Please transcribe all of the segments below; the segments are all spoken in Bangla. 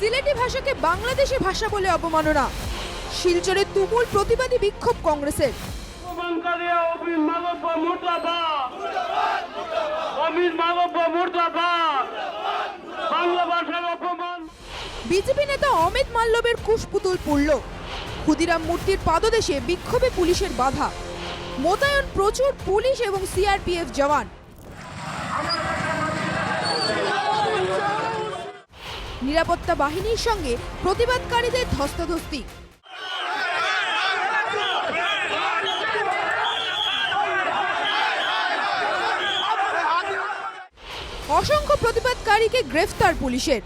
সিলেটি ভাষাকে বাংলাদেশি ভাষা বলে অবমাননা। শিলচরে তুমুল প্রতিবাদী বিক্ষোভ কংগ্রেসের। বিজেপি নেতা অমিত মাল্লবের কুশপুতুল পুড়ল। ক্ষুদিরাম মূর্তির পাদদেশে বিক্ষোভে পুলিশের বাধা। মোতায়েন প্রচুর পুলিশ এবং সিআরপিএফ জওয়ান। নিরাপত্তা বাহিনীর সঙ্গে প্রতিবাদকারীদের ধস্তাধস্তি। অসংখ্য প্রতিবাদকারীকে গ্রেফতার পুলিশের।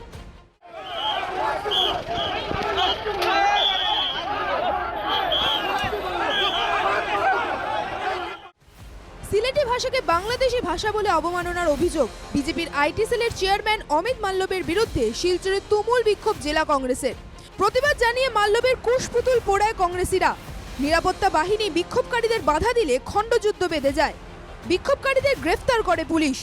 সিলেটি ভাষাকে বাংলাদেশি ভাষা বলে অবমাননার অভিযোগ। বিজেপির আইটি সেলের চেয়ারম্যান অমিত মাল্লবের বিরুদ্ধে শিলচরে তুমুল বিক্ষোভ জেলা কংগ্রেসের। প্রতিবাদ জানিয়ে মাল্লবের কুশপুতুল পোড়ায় কংগ্রেসীরা। নিরাপত্তা বাহিনী বিক্ষোভকারীদের বাধা দিলে খণ্ডযুদ্ধ বেঁধে যায়। বিক্ষোভকারীদের গ্রেফতার করে পুলিশ।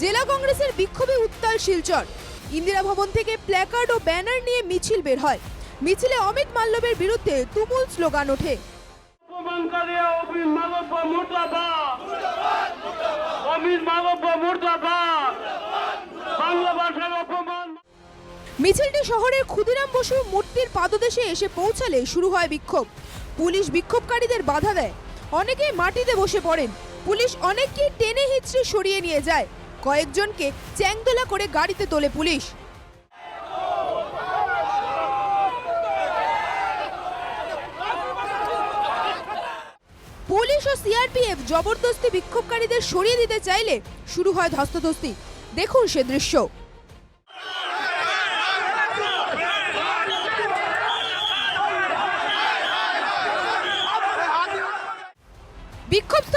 জেলা কংগ্রেসের বিক্ষোভে উত্তাল শিলচর। ইন্দিরা ভবন থেকে প্ল্যাকার্ড ও ব্যানার নিয়ে মিছিল বের হয়। মিছিলে অমিত মাল্লবের বিরুদ্ধে তুমুল স্লোগান ওঠে। মিছিলটি শহরের ক্ষুদিরাম বসু মূর্তির পাদদেশে এসে পৌঁছালে শুরু হয় বিক্ষোভ। পুলিশ বিক্ষোভকারীদের বাধা দেয়। অনেকেই মাটিতে বসে পড়েন। পুলিশ অনেককেই টেনে হিচড়ে সরিয়ে নিয়ে যায়। কয়েকজনকে চ্যাংদোলা করে গাড়িতে তোলে পুলিশ। পুলিশ ও সিআরপিএফ জবরদস্তি বিক্ষোভকারীদের সরিয়ে দিতে চাইলে শুরু হয় ধস্তধস্তি। দেখুন সে দৃশ্য।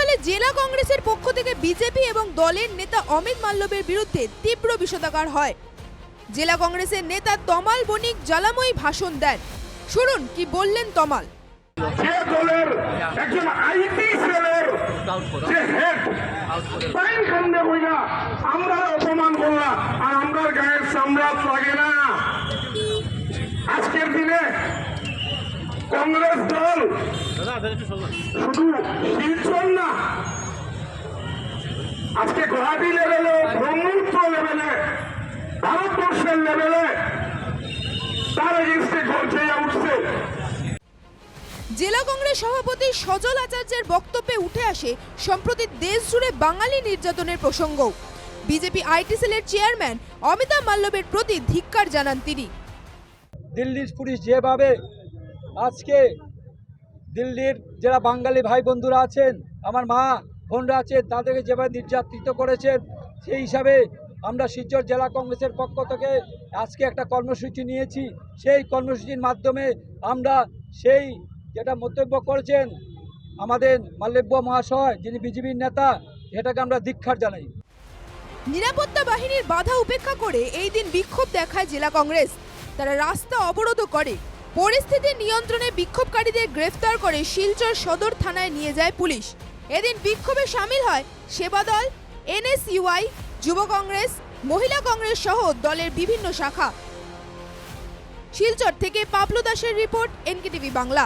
বিক্ষোভস্থলে জেলা কংগ্রেসের পক্ষ থেকে বিজেপি এবং দলের নেতা অমিত মাল্লবের বিরুদ্ধে তীব্র বিষোদাগার হয়। জেলা কংগ্রেসের নেতা তমাল বণিক জ্বালাময়ী ভাষণ দেন। শুনুন, কি বললেন তমাল? আমরা অপমান করলাম আর আমরা গায়ের সাম্রাজ লাগে না আজকের দিনে কংগ্রেস দল শুধু শিলচর না আজকে গুয়াহাটি লেভেলে ব্রহ্মপুত্র লেভেলে ভারতবর্ষের লেভেলে তার এগেনস্টে ঘটছে উঠছে। জেলা কংগ্রেস সভাপতি সজল আচার্যের বক্তব্যে উঠে আসে সম্প্রতি দেশ জুড়ে বাঙালি নির্যাতনের প্রসঙ্গ। বিজেপি আইটি সেলের চেয়ারম্যান অমিতাভ মাল্লবের প্রতি ধিক্কার জানান তিনি। দিল্লির পুলিশ যেভাবে আজকে দিল্লির যারা বাঙালি ভাই বন্ধুরা আছেন, আমার মা বোনরা আছেন, তাদেরকে যেভাবে নির্যাতিত করেছেন, সেই হিসাবে আমরা শিলচর জেলা কংগ্রেসের পক্ষ থেকে আজকে একটা কর্মসূচি নিয়েছি। সেই কর্মসূচির মাধ্যমে আমরা সেই যেটা মন্তব্য করেছেন আমাদের মাল্যব্য মহাশয়, যিনি বিজেপির নেতা এটাকে আমরা দীক্ষার জানাই। নিরাপত্তা বাহিনীর বাধা উপেক্ষা করে এই দিন বিক্ষোভ দেখায় জেলা কংগ্রেস। তারা রাস্তা অবরোধ করে। পরিস্থিতি নিয়ন্ত্রণে বিক্ষোভকারীদের গ্রেফতার করে শিলচর সদর থানায় নিয়ে যায় পুলিশ। এদিন বিক্ষোভে সামিল হয় সেবা দল, এনএসইউআই, যুব কংগ্রেস, মহিলা কংগ্রেস সহ দলের বিভিন্ন শাখা। শিলচর থেকে পাপলু দাসের রিপোর্ট, এনকেটিভি বাংলা।